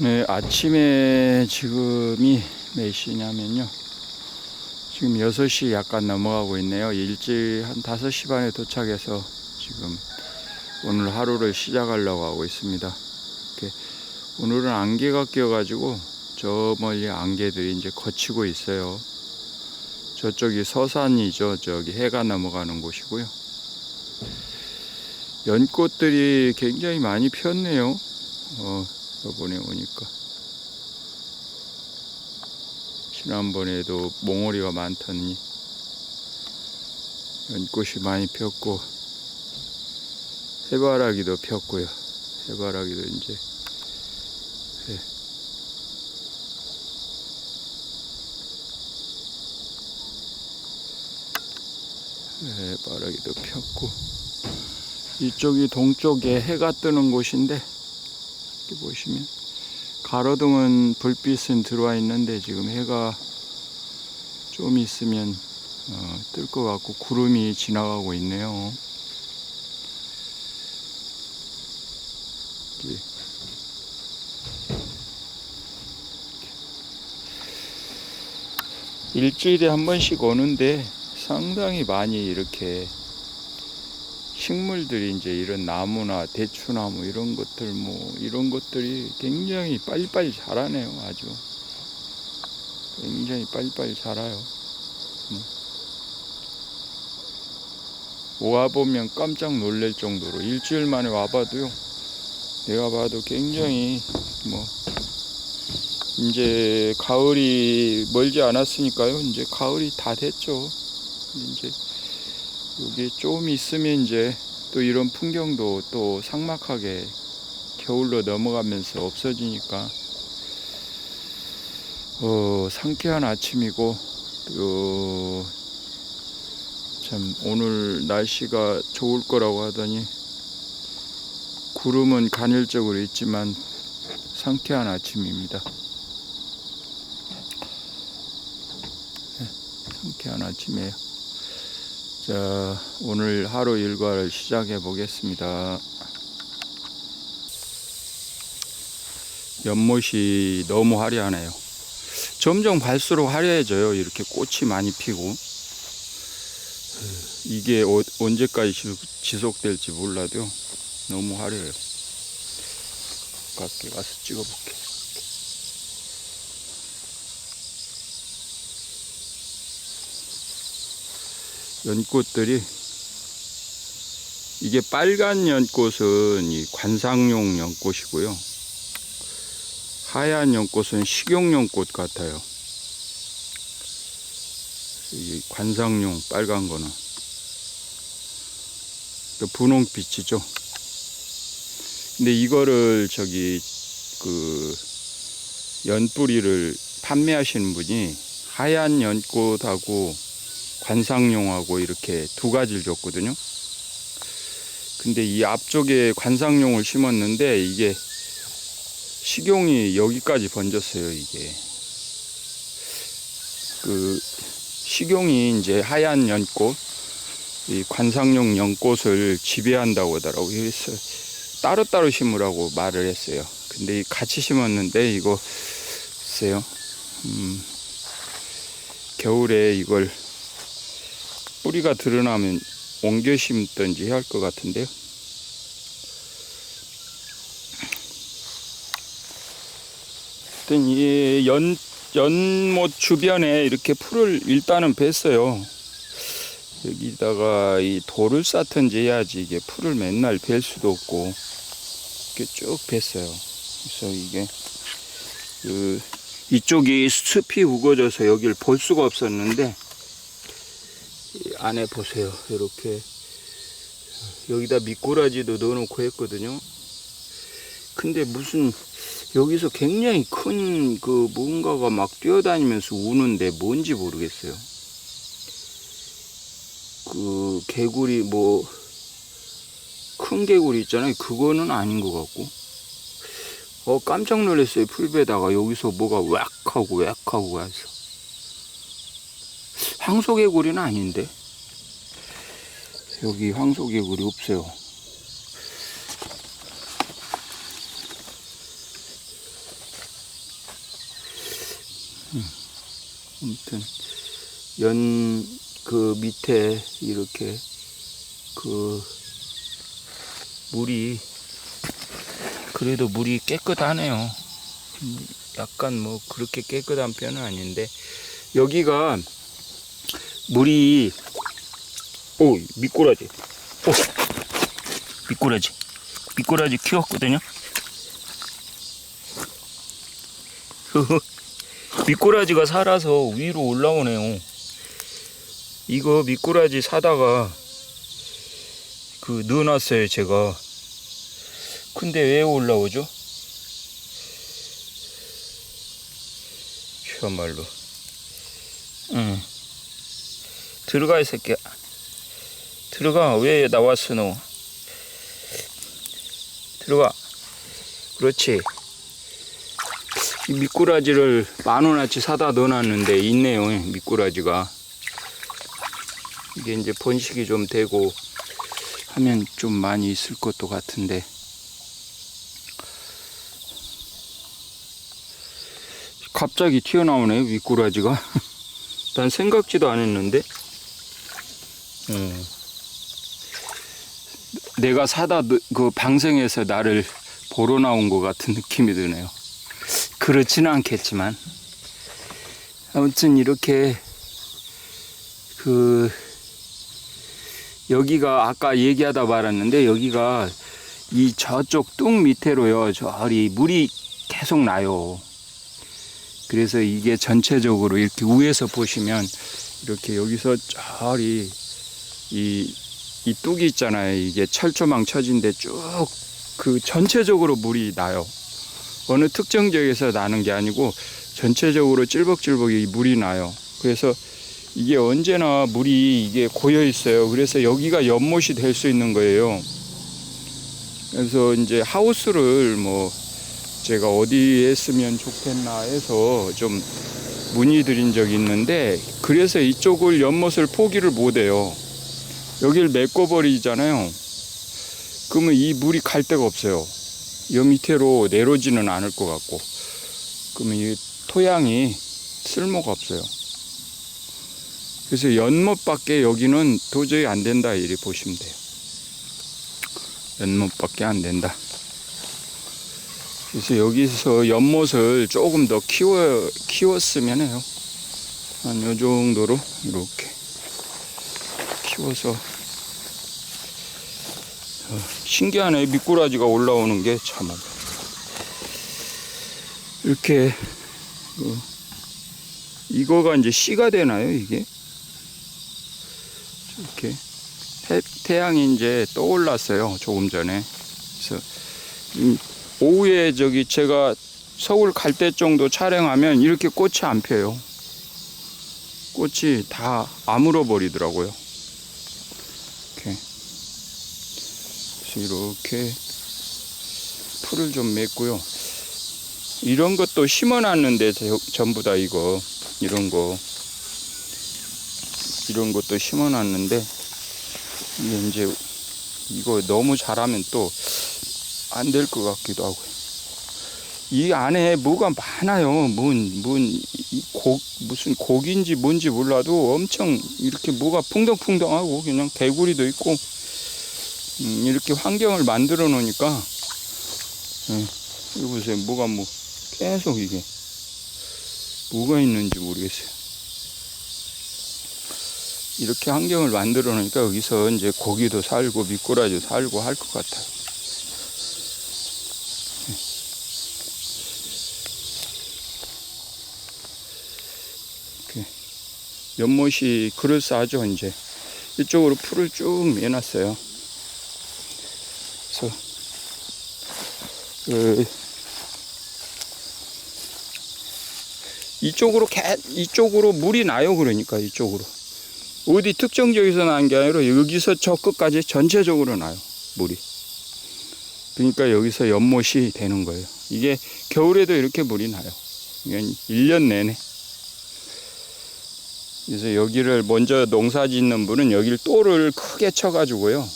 네, 아침에 지금이 몇 시냐면요. 지금 6시 약간 넘어가고 있네요. 일찍 한 5시 반에 도착해서 지금 오늘 하루를 시작하려고 하고 있습니다. 오늘은 안개가 껴가지고 저 멀리 안개들이 이제 거치고 있어요. 저쪽이 서산이죠. 저기 해가 넘어가는 곳이고요. 연꽃들이 굉장히 많이 폈네요. 어, 이번에 오니까. 지난번에도 몽오리가 많더니 연꽃이 많이 폈고 해바라기도 폈고요. 해바라기도 이제 예. 해바라기도 폈고 이쪽이 동쪽에 해가 뜨는 곳인데 이렇게 보시면 가로등은 불빛은 들어와 있는데 지금 해가 좀 있으면 어, 뜰 것 같고 구름이 지나가고 있네요. 일주일에 한 번씩 오는데 상당히 많이 이렇게 식물들이 이제 이런 나무나 대추나무 이런 것들 뭐 이런 것들이 굉장히 빨리빨리 자라네요 아주. 굉장히 빨리빨리 자라요. 음. 와보면 깜짝 놀랄 정도로 일주일 만에 와봐도요. 내가 봐도 굉장히 뭐 이제 가을이 멀지 않았으니까요. 이제 가을이 다 됐죠. 이제 여기 좀 있으면 이제 또 이런 풍경도 또 삭막하게 겨울로 넘어가면서 없어지니까 어, 상쾌한 아침이고 또참 오늘 날씨가 좋을 거라고 하더니 구름은 간헐적으로 있지만 상쾌한 아침입니다. 네, 상쾌한 아침이에요. 자, 오늘 하루 일과를 시작해 보겠습니다. 연못이 너무 화려하네요. 점점 갈수록 화려해져요. 이렇게 꽃이 많이 피고. 이게 어- 언제까지 지속- 지속될지 몰라도요. 너무 화려해요. 가까이 가서 찍어볼게. 연꽃들이 이게 빨간 연꽃은 이 관상용 연꽃이고요. 하얀 연꽃은 식용 연꽃 같아요. 이 관상용 빨간 거는 그 분홍빛이죠. 근데 이거를 저기 그 연뿌리를 판매하시는 분이 하얀 연꽃하고 관상용하고 이렇게 두 가지를 줬거든요. 근데 이 앞쪽에 관상용을 심었는데 이게 식용이 여기까지 번졌어요, 이게. 그 식용이 이제 하얀 연꽃, 이 관상용 연꽃을 지배한다고 하더라고요. 그래서 따로따로 심으라고 말을 했어요. 근데 이 같이 심었는데 이거 글쎄요. 음, 겨울에 이걸 뿌리가 드러나면 옮겨 심든지 해야 할 것 같은데요. 하여튼 이 연, 연못 주변에 이렇게 풀을 일단은 뱄어요. 여기다가 이 돌을 쌓든지 해야지 이게 풀을 맨날 벨 수도 없고 이렇게 쭉 뱄어요. 그래서 이게 그 이쪽이 숲이 우거져서 여기를 볼 수가 없었는데 이 안에 보세요. 이렇게 여기다 미꾸라지도 넣어놓고 했거든요. 근데 무슨 여기서 굉장히 큰 그 뭔가가 막 뛰어다니면서 우는데 뭔지 모르겠어요. 그 개구리 뭐 큰 개구리 있잖아요. 그거는 아닌 것 같고. 어 깜짝 놀랐어요. 풀베다가 여기서 뭐가 왁 하고 왁 하고 해서. 황소개구리는 아닌데. 여기 황소개구리 없어요. 아무튼 연 그 밑에 이렇게 그 물이 그래도 물이 깨끗하네요. 음, 약간 뭐 그렇게 깨끗한 편은 아닌데 여기가 물이 오 미꾸라지 오 미꾸라지 미꾸라지 키웠거든요. 미꾸라지가 살아서 위로 올라오네요. 이거 미꾸라지 사다가 그 넣어놨어요 제가. 근데 왜 올라오죠? 참말로. 응. 들어가 이 새끼야. 들어가 왜 나왔어 너? 들어가. 그렇지. 이 미꾸라지를 만 원어치 사다 넣어놨는데 있네요 미꾸라지가. 이게 이제 번식이 좀 되고 하면 좀 많이 있을 것도 같은데 갑자기 튀어나오네 미꾸라지가 난 생각지도 안 했는데 음. 내가 사다 넣- 그 방생해서 나를 보러 나온 것 같은 느낌이 드네요. 그렇지는 않겠지만. 아무튼 이렇게 그 여기가 아까 얘기하다 말았는데 여기가 이 저쪽 뚝 밑에로요. 저리 물이 계속 나요. 그래서 이게 전체적으로 이렇게 위에서 보시면 이렇게 여기서 저리 이, 이 뚝이 있잖아요 이게 철조망 쳐진데 쭉 그 전체적으로 물이 나요 어느 특정 지역에서 나는 게 아니고 전체적으로 찔벅찔벅 이 물이 나요 그래서 이게 언제나 물이 이게 고여 있어요. 그래서 여기가 연못이 될 수 있는 거예요. 그래서 이제 하우스를 뭐 제가 어디에 쓰면 좋겠나 해서 좀 문의 드린 적이 있는데 그래서 이쪽을 연못을 포기를 못 해요. 여기를 메꿔버리잖아요. 그러면 이 물이 갈 데가 없어요. 여 밑으로 내려오지는 않을 것 같고 그러면 이 토양이 쓸모가 없어요. 그래서 연못밖에 여기는 도저히 안 된다 이리 보시면 돼요. 연못밖에 안 된다. 그래서 여기서 연못을 조금 더 키워 키웠으면 해요. 한 요 정도로 이렇게 키워서 어, 신기하네 미꾸라지가 올라오는 게 참. 이렇게 어, 이거가 이제 씨가 되나요 이게? 이렇게 태, 태양이 이제 떠올랐어요 조금 전에 그래서 음, 오후에 저기 제가 서울 갈 때 정도 촬영하면 이렇게 꽃이 안 펴요 꽃이 다 아물어 버리더라고요 이렇게 그래서 이렇게 풀을 좀 맺고요 이런 것도 심어놨는데 저- 전부 다 이거 이런 거 이런 것도 심어놨는데 이게 이제 이거 너무 잘하면 또 안 될 것 같기도 하고요. 이 안에 뭐가 많아요. 뭔, 뭔, 이 곡, 무슨 곡인지 뭔지 몰라도 엄청 이렇게 뭐가 풍덩풍덩하고 그냥 개구리도 있고, 음, 이렇게 환경을 만들어 놓으니까, 예, 이거 보세요. 뭐가 뭐, 계속 이게, 뭐가 있는지 모르겠어요. 이렇게 환경을 만들어 놓으니까 여기서 이제 고기도 살고 미꾸라지도 살고 할 것 같아요. 이렇게 연못이 그럴싸하죠, 이제. 이쪽으로 풀을 쭉 매놨어요. 그래서, 그, 이쪽으로 개, 이쪽으로 물이 나요, 그러니까 이쪽으로. 어디 특정 지역에서 나는 게 아니라 여기서 저 끝까지 전체적으로 나요 물이. 그러니까 여기서 연못이 되는 거예요. 이게 겨울에도 이렇게 물이 나요. 이건 1년 내내. 그래서 여기를 먼저 농사 짓는 분은 여기를 또를 크게 쳐가지고요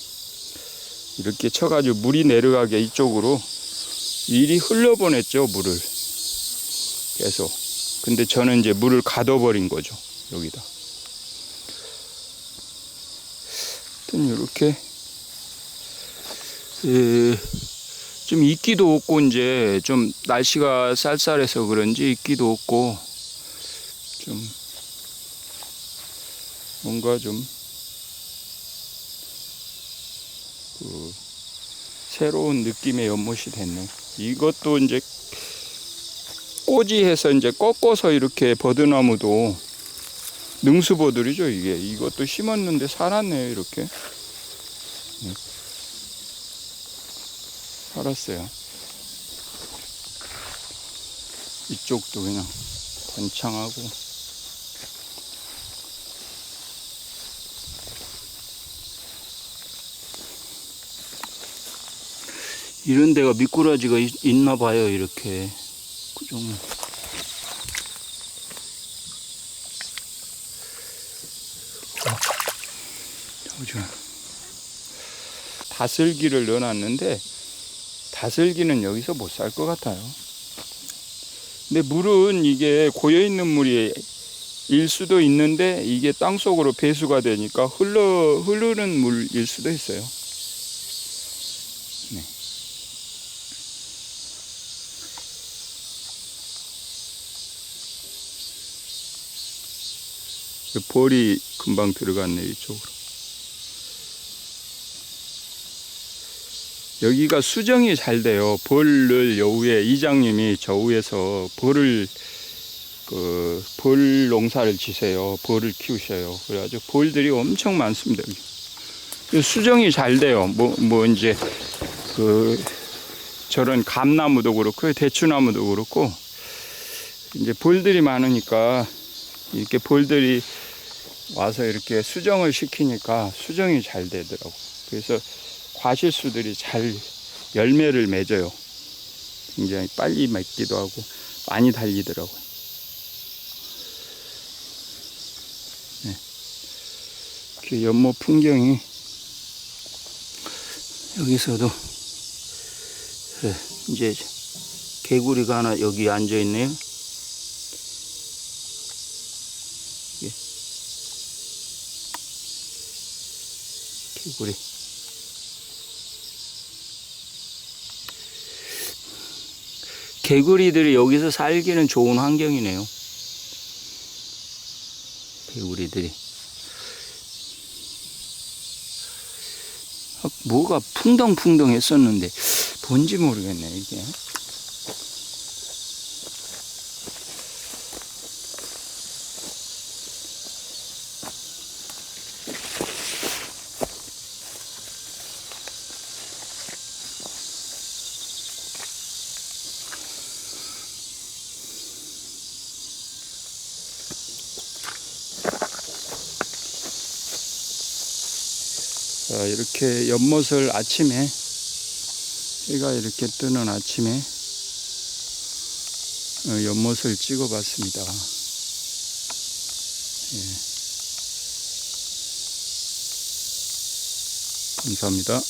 이렇게 쳐가지고 물이 내려가게 이쪽으로 일이 흘려보냈죠 물을 계속 근데 저는 이제 물을 가둬버린 거죠. 여기다. 하여튼 이렇게 예, 좀 이끼도 없고 이제 좀 날씨가 쌀쌀해서 그런지 이끼도 없고 좀 뭔가 좀 그 새로운 느낌의 연못이 됐네. 이것도 이제 꼬지해서 이제 꺾어서 이렇게 버드나무도 능수보들이죠 이게 이것도 심었는데 살았네요 이렇게 네. 살았어요 이쪽도 그냥 번창하고 이런 데가 미꾸라지가 있, 있나 봐요 이렇게 그죠 보죠. 다슬기를 넣어놨는데 다슬기는 여기서 못 살 것 같아요. 근데 물은 이게 고여 있는 물이 일 수도 있는데 이게 땅 속으로 배수가 되니까 흘러 흐르는 물일 수도 있어요. 그 볼이 금방 들어갔네 이쪽으로. 여기가 수정이 잘 돼요. 벌을 여우에 이장님이 저 위에서 벌을 그 벌 농사를 지세요. 벌을 키우셔요. 그래가지고 벌들이 엄청 많습니다. 여기. 그 수정이 잘 돼요. 뭐뭐 이제 그 저런 감나무도 그렇고 대추나무도 그렇고 이제 벌들이 많으니까 이렇게 벌들이 와서 이렇게 수정을 시키니까 수정이 잘 되더라고. 그래서 과실수들이 잘 열매를 맺어요. 굉장히 빨리 맺기도 하고 많이 달리더라고요. 네. 그 연못 풍경이 여기서도 네, 이제 개구리가 하나 여기 앉아 있네요. 개구리. 개구리들이 여기서 살기는 좋은 환경이네요. 개구리들이. 아, 뭐가 풍덩풍덩 했었는데, 뭔지 모르겠네, 이게. 자, 이렇게 연못을 아침에, 해가 이렇게 뜨는 아침에, 어, 연못을 찍어 봤습니다. 예. 감사합니다.